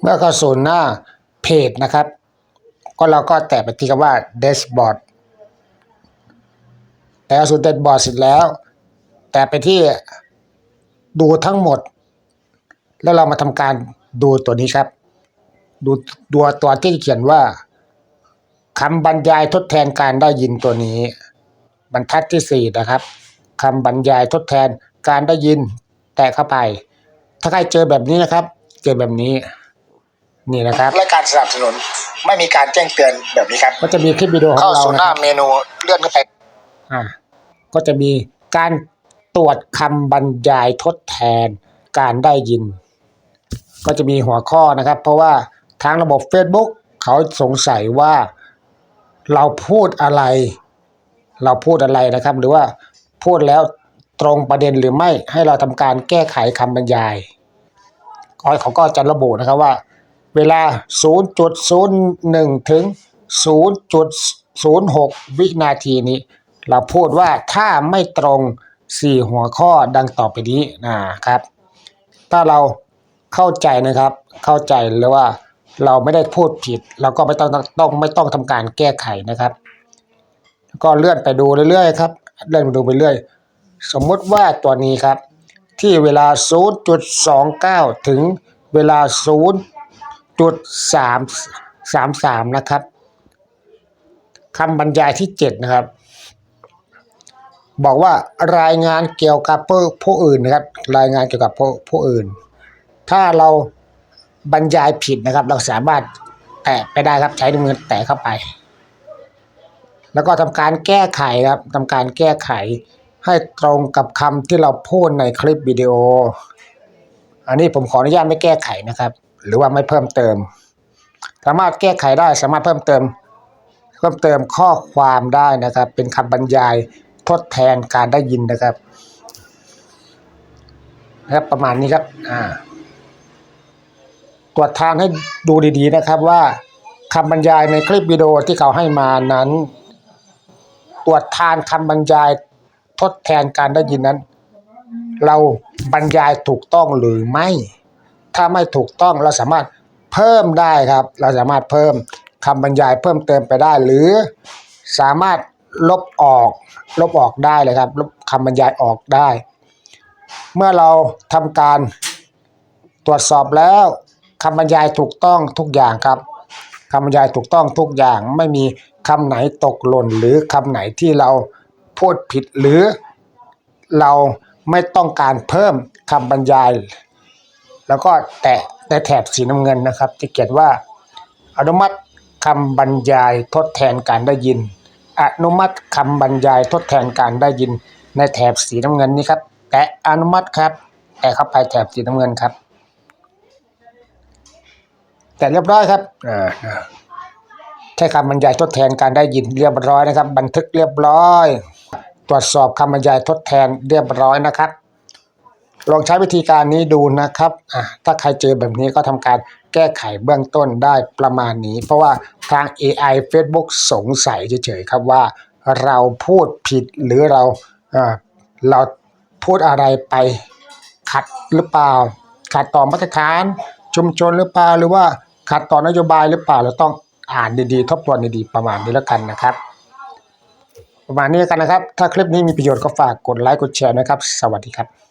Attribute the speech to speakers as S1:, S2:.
S1: เมื่อเข้าสู่หน้าเพจนะครับ ก็เราก็แตะไปที่คำว่า dashboard แต่เข้าสู่ dashboard เสร็จแล้ว แตะไปที่ดูทั้งหมด แล้วเรามาทำการดูตัวนี้ครับ ดูตัวตัวที่เขียนว่าคำบรรยายทดแทนการได้ยินตัวนี้ บรรทัดที่สี่นะครับคำบรรยายทดแทนการได้ยินแตะเข้าไป ถ้าใครเจอแบบนี้นะครับ เจอแบบนี้ นี่นะครับ
S2: และการสนับสนุนไม่มีการแจ้งเตือนแบบนี้ครับ
S1: ก็จะมีคลิปวิดีโอของ
S2: เข้า
S1: เรา
S2: สู่ห
S1: นะค
S2: น้า
S1: รับ
S2: เมนูเลื่อนขึ้นไป
S1: อ่าก็จะมีการตรวจคำบรรยายทดแทนการได้ยิน ก็จะมีหัวข้อนะครับ เพราะว่าทางระบบ Facebook เขาสงสัยว่าเราพูดอะไร เราพูดอะไรนะครับ หรือว่าพูดแล้วตรงประเด็นหรือไม่ให้เราทำการแก้ไขคำบรรยายก็เขาก็จะระบุนะครับว่า เวลา 0.01 ถึง 0.06 วินาทีนี้ เราพูดว่าถ้าไม่ตรง 4 หัวข้อดังต่อไปนี้นะครับ ถ้าเราเข้าใจนะครับ เข้าใจหรือว่าเราไม่ได้พูดผิด เราก็ไม่ต้องต้องไม่ต้องทำการแก้ไขนะครับ ก็เลื่อนไปดูเรื่อยๆครับ เลื่อนไปดูไปเรื่อย สมมุติว่าตัวนี้ครับ ที่เวลา 0.29 ถึงเวลา 0.333นะครับคำบรรยายที่7นะครับ บอกว่ารายงานเกี่ยวกับผู้ผู้อื่นนะครับ รายงานเกี่ยวกับผู้ผู้อื่น ถ้าเราบรรยายผิดนะครับ เราสามารถแตะไปได้ครับใช้นิ้วมือแตะเข้าไป แล้วก็ทำการแก้ไขครับทำการแก้ไขให้ตรงกับคำที่เราพูดในคลิปวิดีโอ อันนี้ผมขออนุญาตไม่แก้ไขนะครับ หรือว่าไม่เพิ่มเติม สามารถแก้ไขได้สามารถเพิ่มเติม เพิ่มเติมข้อความได้นะครับ เป็นคำบรรยายทดแทนการได้ยินนะครับนะครับประมาณนี้ครับอ่าตรวจทานให้ดูดีๆนะครับว่าคำบรรยายในคลิปวิดีโอที่เขาให้มานั้น ตรวจทานคำบรรยายทดแทนการได้ยินนั้น เราบรรยายถูกต้องหรือไม่ ถ้าไม่ถูกต้องเราสามารถเพิ่มได้ครับ เราสามารถเพิ่มคำบรรยายเพิ่มเติมไปได้ หรือสามารถลบออก ลบออกได้เลยครับ ลบคำบรรยายออกได้ เมื่อเราทำการตรวจสอบแล้วคำบรรยายถูกต้องทุกอย่างครับคำบรรยายถูกต้องทุกอย่างไม่มีคำไหนตกหล่น หรือคำไหนที่เราพูดผิดหรือเราไม่ต้องการเพิ่มคำบรรยาย แล้วก็แตะในแถบสีน้ำเงินนะครับที่เขียนว่า อนุมัติคำบรรยายทดแทนการได้ยิน อนุมัติคำบรรยายทดแทนการได้ยิน ในแถบสีน้ำเงินนี้ครับ แตะอนุมัติครับ แตะเข้าไปแถบสีน้ำเงินครับ แต่เรียบร้อยครับอ่าใช้คำบรรยายทดแทนการได้ยินเรียบร้อยนะครับ บันทึกเรียบร้อย ตรวจสอบคำบรรยายทดแทนเรียบร้อยนะครับ ลองใช้วิธีการนี้ดูนะครับอะถ้าใครเจอแบบนี้ก็ทำการแก้ไขเบื้องต้นได้ประมาณนี้ เพราะว่าทาง AI Facebook สงสัยเฉยๆครับว่าเราพูดผิดหรือเราเราพูดอะไรไปขัดหรือเปล่า ขัดต่อมาตรฐานชุมชนหรือเปล่าหรือว่าขัดต่อนโยบายหรือเปล่าเราต้องอ่านดีๆ ทบทวนดีๆประมาณนี้แล้วกันนะครับ ประมาณนี้กันนะครับ ถ้าคลิปนี้มีประโยชน์ก็ฝากกดไลค์กดแชร์นะครับ สวัสดีครับ